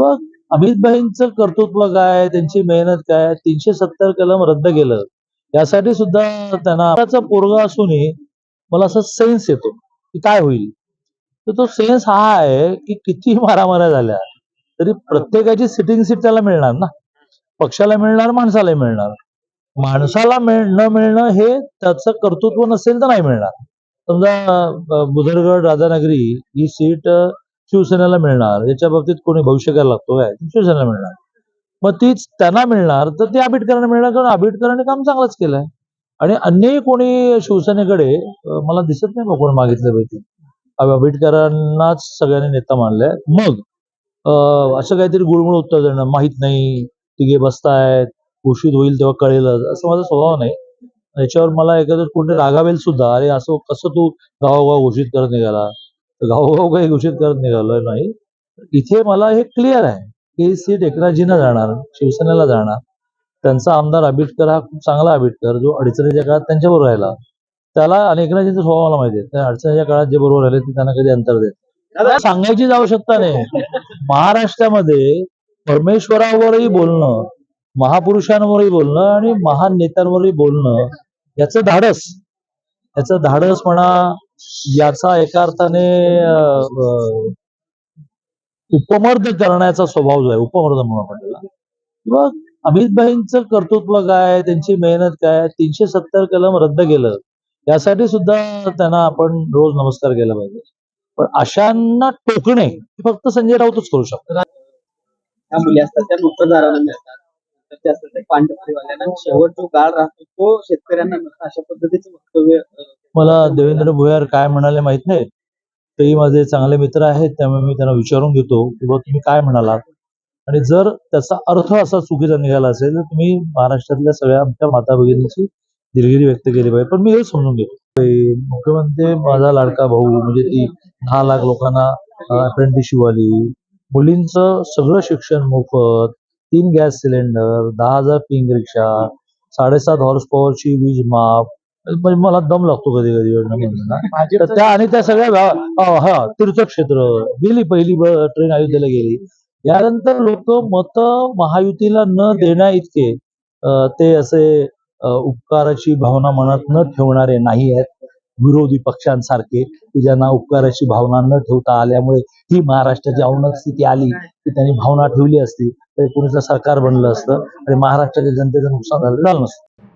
किंवा अमितभाईंचं कर्तृत्व काय त्यांची मेहनत काय तीनशे सत्तर कलम रद्द केलं. यासाठी सुद्धा त्यांना पोरगा असूनही मला असा सेन्स येतो की काय होईल. तर तो सेन्स हा आहे की किती मारामाऱ्या झाल्या तरी प्रत्येकाची सिटिंग सीट त्याला मिळणार ना? पक्षाला मिळणार माणसाला मिळणार. माणसाला मिळ न मिळणं हे त्याचं कर्तृत्व नसेल तर नाही मिळणार. समजा बुधरगड राधानगरी ही सीट शिवसेनेला मिळणार. याच्या बाबतीत कोणी भविष्य करायला लागतो काय? शिवसेनेला मिळणार. मग तीच त्यांना मिळणार तर ते आंबेडकरांना मिळणार कारण आंबेडकरांनी काम चांगलंच केलंय. आणि अन्यही कोणी शिवसेनेकडे मला दिसत नाही मग कोणी मागितल्यापैकी आंबेडकरांनाच सगळ्यांनी नेता मानलाय. मग असं काहीतरी गुळमुळ उत्तर देणं माहीत नाही. तिघे बसतायत घोषित होईल तेव्हा कळेलच. असं माझा स्वभाव नाही. याच्यावर मला एखादं कोणी रागावेल सुद्धा. अरे असं कसं तू गावोगाव घोषित करत निघाला? गावोगाव काही घोषित करत निघालोय नाही. इथे मला हे क्लिअर आहे की सीट एकनाथजीनं जाणार शिवसेनेला जाणार. त्यांचा आमदार आंबेडकर हा खूप चांगला आंबेडकर जो अडचणीच्या काळात त्यांच्याबरोबर राहिला. त्याला आणि एकनाथजींचा स्वभाव मला माहिती आहे त्या अडचणीच्या काळात जे बरोबर राहिले ते त्यांना कधी अंतर देत सांगायचीच आवश्यकता नाही. महाराष्ट्रामध्ये परमेश्वरावरही बोलणं महापुरुषांवरही बोलणं आणि महान नेत्यांवरही बोलणं याचं धाडस. याचं धाडस म्हणा याचा एका अर्थाने उपमर्द करण्याचा स्वभाव जो आहे उपमर्द म्हणून आपण त्याला. किंवा अमितभाईंचं कर्तृत्व काय त्यांची मेहनत काय तीनशे सत्तर कलम रद्द केलं यासाठी सुद्धा त्यांना आपण रोज नमस्कार केला पाहिजे. पण अशांना टोकणे फक्त संजय राऊतच करू शकतो त्या मुली असतात त्या नोकरदारांना मिळतात ते असतात ते पांढरवाल्यांना शेवट जो गाळ राहतो तो शेतकऱ्यांना मिळतो. अशा पद्धतीचं वक्तव्य मला देवेंद्र भुयार काय म्हणाले माहीत नाही तेही माझे चांगले मित्र आहेत त्यामुळे मी त्यांना विचारून घेतो की बाबा तुम्ही काय म्हणालात? आणि जर त्याचा अर्थ असा चुकीचा निघाला असेल तर तुम्ही महाराष्ट्रातल्या सगळ्या आमच्या माता भगिनीची दिलगिरी व्यक्त केली पाहिजे. पण मी हे समजून घेतो. मुख्यमंत्री माझा लाडका भाऊ म्हणजे ती दहा लाख लोकांना अप्रेंटिसशिप आली मुलींचं सगळं शिक्षण मोफत तीन गॅस सिलेंडर दहा हजार पिंक रिक्षा साडेसात हॉर्स पॉवरची वीज माफ म्हणजे मला दम लागतो कधी कधी तर त्या आणि त्या सगळ्या हा तीर्थक्षेत्र गेली पहिली ट्रेन अयोध्येला गेली. यानंतर लोक मत महायुतीला न देण्या इतके ते असे उपकाराची भावना मनात न ठेवणारे नाही आहेत. विरोधी पक्षांसारखे की ज्यांना उपकाराची भावना न ठेवता आल्यामुळे ही महाराष्ट्राची अवनत स्थिती आली की त्यांनी भावना ठेवली असती तर कोणीचं सरकार बनलं असतं आणि महाराष्ट्राच्या जनतेचं नुकसान झालं झालं नसतं.